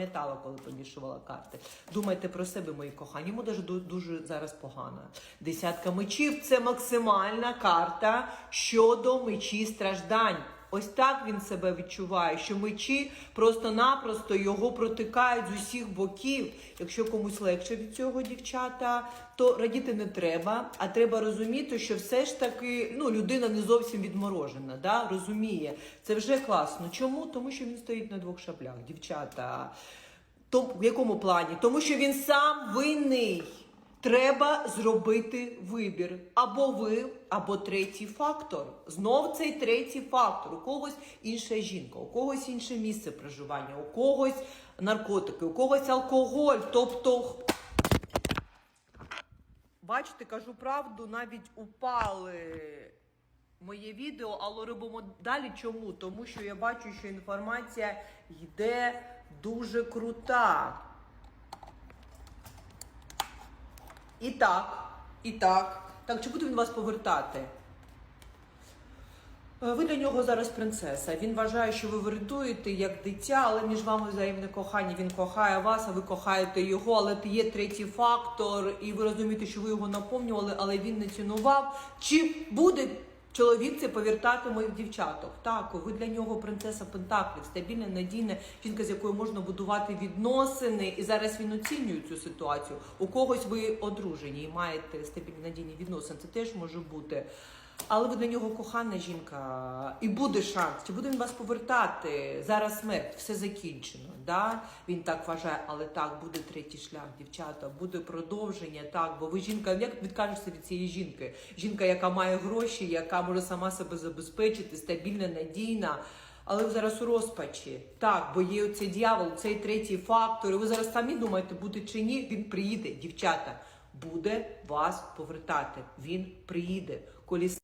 пам'ятала, коли помішувала карти. Думайте про себе, мої кохані. Йому дуже, дуже зараз погано. Десятка мечів це максимальна карта щодо мечі страждань. Ось так він себе відчуває, що мечі просто-напросто його протикають з усіх боків. Якщо комусь легше від цього, дівчата, то радіти не треба. А треба розуміти, що все ж таки ну, людина не зовсім відморожена, да? розуміє. Це вже класно. Чому? Тому що він стоїть на двох шаблях, дівчата. То, в якому плані? Тому що він сам винний. Треба зробити вибір. Або ви, або третій фактор. Знов цей третій фактор. У когось інша жінка, у когось інше місце проживання, у когось наркотики, у когось алкоголь. Тобто, бачите, кажу правду, навіть упали моє відео, але робимо далі. Чому? Тому що я бачу, що інформація йде дуже крута. І так, і так. Так, чи буде він вас повертати? Е, Ви для нього зараз принцеса. Він вважає, що ви врятуєте як дитя, але між вами взаємне кохання. Він кохає вас, а ви кохаєте його. Але є третій фактор, і ви розумієте, що ви його наповнювали, але він не цінував. Чи буде чоловік це повертати моїх дівчаток? Так, ви для нього принцеса Пентаклів, стабільна, надійна жінка, з якою можна будувати відносини. І зараз він оцінює цю ситуацію. У когось ви одружені і маєте стабільні надійні відносини. Це теж може бути. Але ви для нього кохана жінка, і буде шанс. Чи буде він вас повертати? Зараз смерть, все закінчено. Да? Він так вважає, але так, буде третій шлях, дівчата, буде продовження, так, бо ви жінка, як відкажешся від цієї жінки? Жінка, яка має гроші, яка може сама себе забезпечити, стабільна, надійна. Але ви зараз у розпачі. Так, бо є оцей дьявол, цей третій фактор. І ви зараз самі думаєте, буде чи ні, він приїде, дівчата. Буде вас повертати. Він приїде. Коліс